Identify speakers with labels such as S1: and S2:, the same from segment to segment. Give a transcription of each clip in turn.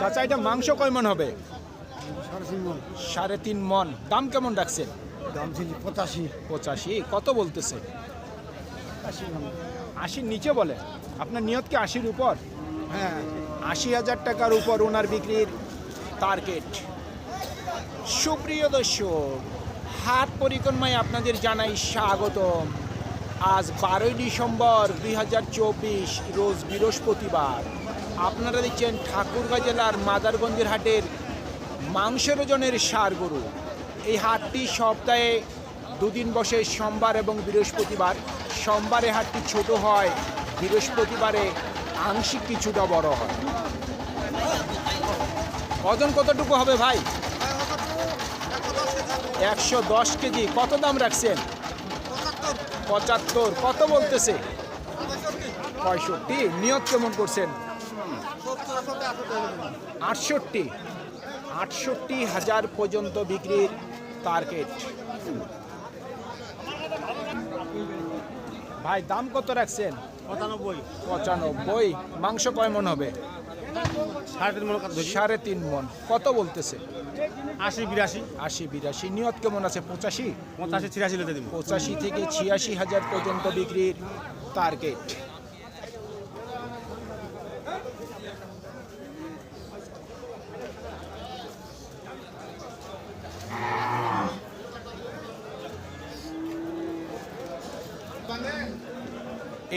S1: চাচা এটা মাংস কয় মন হবে?
S2: সাড়ে তিন মন।
S1: দাম কেমন রাখছেন?
S2: দাম ছিল পঁচাশি।
S1: পঁচাশি। কত বলতেছে? আশির নিচে বলে? আপনার নিয়ত কি আশির উপর?
S2: হ্যাঁ।
S1: আশি হাজার টাকার উপর ওনার বিক্রির টার্গেট সুপ্রিয় দর্শক হাত পরিক্রমায় আপনাদের জানাই স্বাগতম। আজ বারোই ডিসেম্বর দুই হাজার চব্বিশ, রোজ বৃহস্পতিবার। আপনারা দেখছেন ঠাকুরগাঁ জেলার মাদারগঞ্জের হাটের মাংসের ওজনের সার গরু। এই হাটটি সপ্তাহে দুদিন বসে সোমবার এবং বৃহস্পতিবার। সোমবারে হাটটি ছোট হয়, বৃহস্পতিবারে আংশিক কিছুটা বড় হয়। ওজন কতটুকু হবে ভাই? একশো দশ কেজি। কত দাম রাখছেন? পঁচাত্তর কত বলতেছে? পঁয়ষট্টি নিয়ত কেমন করছেন? আটষট্টি আটষট্টি হাজার পর্যন্ত বিক্রির টার্গেট ভাই দাম কত রাখছেন?
S2: পঁচানব্বই।
S1: পঁচানব্বই। মাংস কয় মন হবে?
S2: সাড়ে তিন মন
S1: সাড়ে তিন মন। কত বলতেছে?
S2: আশি বিরাশি।
S1: আশি বিরাশি। নিয়ত কেমন আছে? পঁচাশি?
S2: পঁচাশি ছিয়াশি লেতে দিব।
S1: পঁচাশি থেকে ছিয়াশি হাজার পর্যন্ত বিক্রির টার্গেট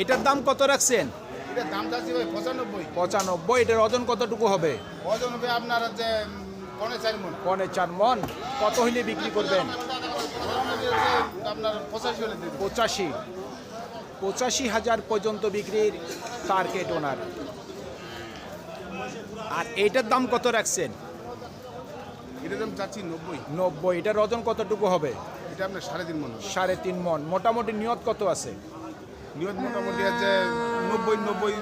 S1: এটার দাম কত রাখছেন?
S3: এটা দাম চাচ্ছি ভাই পঁচানব্বই।
S1: পঁচানব্বই এটার ওজন কতটুকু হবে?
S3: ওজন হবে আপনার হচ্ছে পৌনে চার মন।
S1: পনে চার মন। কত হইলে বিক্রি করবেন?
S3: আপনার পঁচাশি হলে
S1: পঁচাশি। পঁচাশি হাজার পর্যন্ত বিক্রির টার্গেট ওনার আর এইটার দাম কত রাখছেন?
S3: এটা দাম চাচ্ছি নব্বই।
S1: নব্বই। এটার ওজন কতটুকু হবে?
S3: এটা আপনার সাড়ে তিন মন
S1: সাড়ে তিন মন। মোটামুটি নিয়ত কত আছে?
S3: নিয়ত মোটামুটি আছে নব্বই নব্বই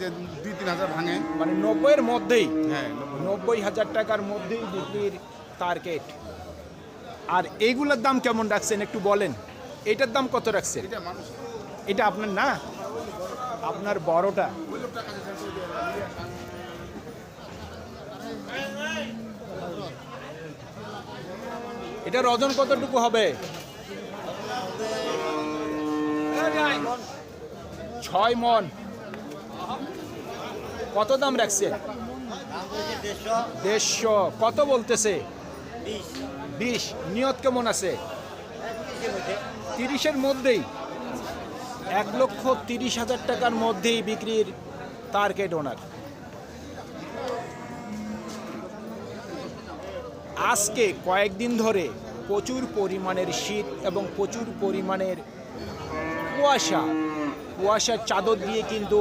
S3: যে দুই তিন হাজার ভাঙে।
S1: মানে নব্বইয়ের মধ্যেই?
S3: হ্যাঁ নব্বই।
S1: হাজার টাকার মধ্যেই বিক্রির টার্গেট আর এইগুলোর দাম কেমন রাখছেন একটু বলেন? এটার দাম কত রাখছেন?
S3: এটা
S1: আপনার না? আপনার বড়টা। এটার ওজন কতটুকু হবে? ছয় মন। কত দাম রাখছেন দেড়শো। কত বলতেছে? বিশ। নিয়ত কেমন আছে? তিরিশের মধ্যেই। এক লক্ষ তিরিশ হাজার টাকার মধ্যেই বিক্রির টার্গেট ওনার আজকে কয়েকদিন ধরে প্রচুর পরিমাণের শীত এবং প্রচুর পরিমাণের কুয়াশা। কুয়াশার চাদর দিয়ে কিন্তু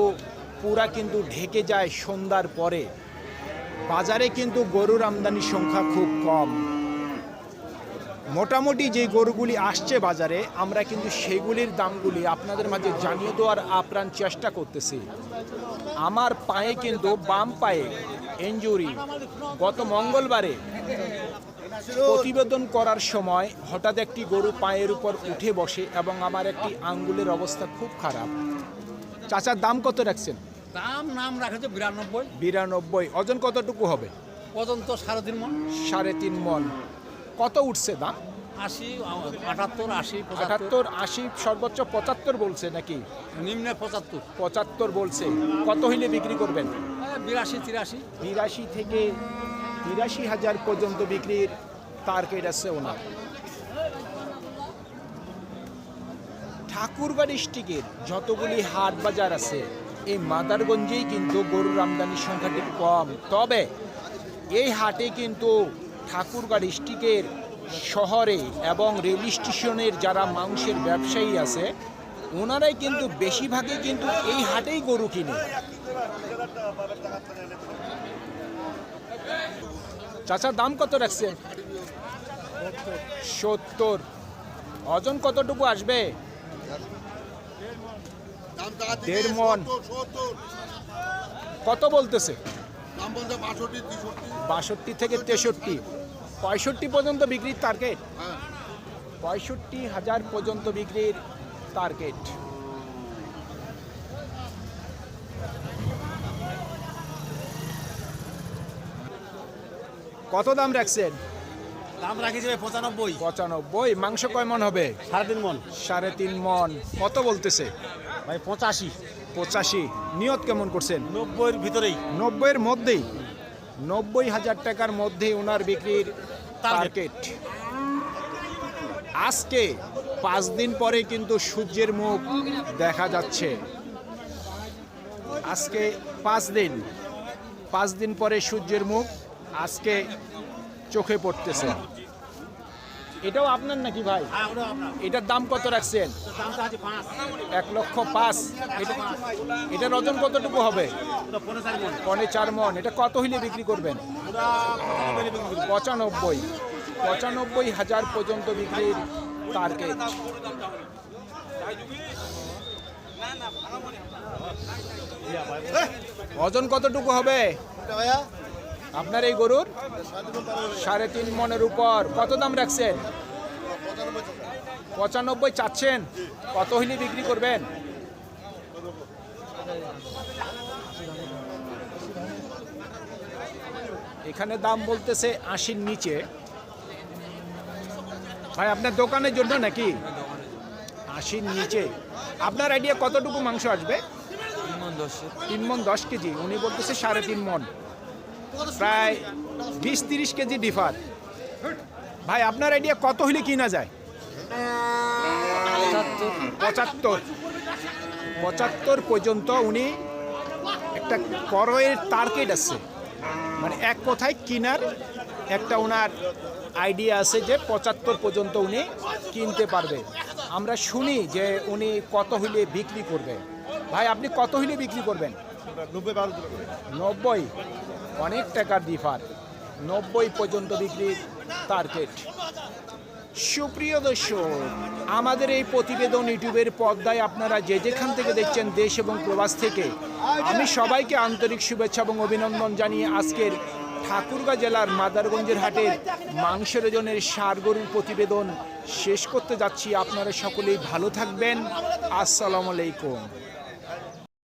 S1: পুরা কিন্তু ঢেকে যায় সন্ধ্যার পরে। বাজারে কিন্তু গরুর আমদানির সংখ্যা খুব কম। মোটামুটি যে গরুগুলি আসছে বাজারে, আমরা কিন্তু সেগুলির দামগুলি আপনাদের মাঝে জানিয়ে দেওয়ার আপ্রাণ চেষ্টা করতেছি। আমার পায়ে কিন্তু বাম পায়ে ইঞ্জুরি গত মঙ্গলবারে প্রতিবেদন করার সময় হঠাৎ একটি গরু পায়ের উপর উঠে বসে এবং আমার একটি আঙ্গুলের অবস্থা খুব খারাপ। চাচার দাম কত রাখছেন?
S4: দাম নাম রাখেছে বিরানব্বই।
S1: বিরানব্বই। ওজন কতটুকু হবে?
S4: পর্যন্ত সাড়ে তিন মন।
S1: সাড়ে তিন মন। কত উঠছে দাম?
S4: আশি আটাত্তর আশি পঁচাত্তর।
S1: আটাত্তর আশি সর্বোচ্চ পঁচাত্তর বলছে নাকি?
S4: নিম্নে পঁচাত্তর।
S1: পঁচাত্তর বলছে। কত হইলে বিক্রি করবেন?
S4: বিরাশি তিরাশি।
S1: বিরাশি থেকে তিরাশি হাজার পর্যন্ত বিক্রির টার্গেট আছে ওনার ঠাকুরবাড়ি ডিস্ট্রিক্টের যতগুলি হাট বাজার আছে, এই মাদারগঞ্জেই কিন্তু গরুর আমদানির সংখ্যাটি কম। তবে এই হাটে কিন্তু ঠাকুরগাঁ ডিস্ট্রিক্টের শহরে এবং রেল স্টেশনের যারা মাংসের ব্যবসায়ী আছে, ওনারাই কিন্তু বেশিরভাগই কিন্তু এই হাটেই গরু কিনে। চাচা, দাম কত রাখছেন? সত্তর। ওজন কতটুকু আসবে? দেড় মন। কত বলতেছে? বাষট্টি থেকে তেষট্টি। পঁয়ষট্টি পর্যন্ত বিক্রির টার্গেট পঁয়ষট্টি হাজার পর্যন্ত বিক্রির টার্গেট কত দাম রাখছেন?
S2: দাম ভাই পঁচানব্বই।
S1: পঁচানব্বই। মাংস কয় মন হবে?
S2: সাড়ে তিন মন।
S1: সাড়ে তিন মন। কত বলতেছে?
S2: ভাই পঁচাশি।
S1: পঁচাশি। নিয়ত কেমন করছেন?
S2: নব্বইয়ের ভিতরেই।
S1: নব্বইয়ের মধ্যেই? নব্বই হাজার টাকার মধ্যে ওনার বিক্রির টার্গেট আজকে পাঁচ দিন পরে কিন্তু সূর্যের মুখ দেখা যাচ্ছে। আজকে পাঁচ দিন। পাঁচ দিন পরে সূর্যের মুখ আজকে চোখে পড়তেছে। এটাও আপনার নাকি ভাই? এটার দাম কত রাখছেন? এক লক্ষ পাঁচ। এটা এটার ওজন কতটুকু হবে? পনে চার মন। এটা কত হইলে বিক্রি করবেন। পঁচানব্বই। পঁচানব্বই হাজার পর্যন্ত বিক্রির টার্গেট ওজন কতটুকু হবে? আপনার এই গরুর? সাড়ে তিন মনের উপর। কত দাম রাখছেন? পঁচানব্বই চাচ্ছেন। কত হইলে বিক্রি করবেন? এখানে দাম বলতেছে আশির নিচে। ভাই আপনার দোকানের জন্য নাকি? আশির নিচে। আপনার আইডিয়া কতটুকু মাংস আসবে? তিন মন দশ কেজি। উনি বলতেছে সাড়ে তিন মন। প্রায় বিশ তিরিশ কেজি ডিফার। ভাই আপনার আইডিয়া কত হইলে কিনা যায়? পঁচাত্তর। পঁচাত্তর। পর্যন্ত উনি একটা করয়ের টার্গেট আছে। মানে এক কথায় কিনার একটা ওনার আইডিয়া আছে যে পঁচাত্তর পর্যন্ত উনি কিনতে পারবে। আমরা শুনি যে উনি কত হইলে বিক্রি করবে। ভাই আপনি কত হইলে বিক্রি করবেন? নব্বই। অনেক টাকার ডিফার নব্বই পর্যন্ত বিক্রির টার্গেট সুপ্রিয় দর্শক, আমাদের এই প্রতিবেদন ইউটিউবের পর্দায় আপনারা যে যেখান থেকে দেখছেন দেশ এবং প্রবাস থেকে, আমি সবাইকে আন্তরিক শুভেচ্ছা এবং অভিনন্দন জানিয়ে আজকের ঠাকুরগাঁ জেলার মাদারগঞ্জের হাটের মাংসের ওজনের সার গরুর প্রতিবেদন শেষ করতে যাচ্ছি। আপনারা সকলেই ভালো থাকবেন। আসসালামু আলাইকুম।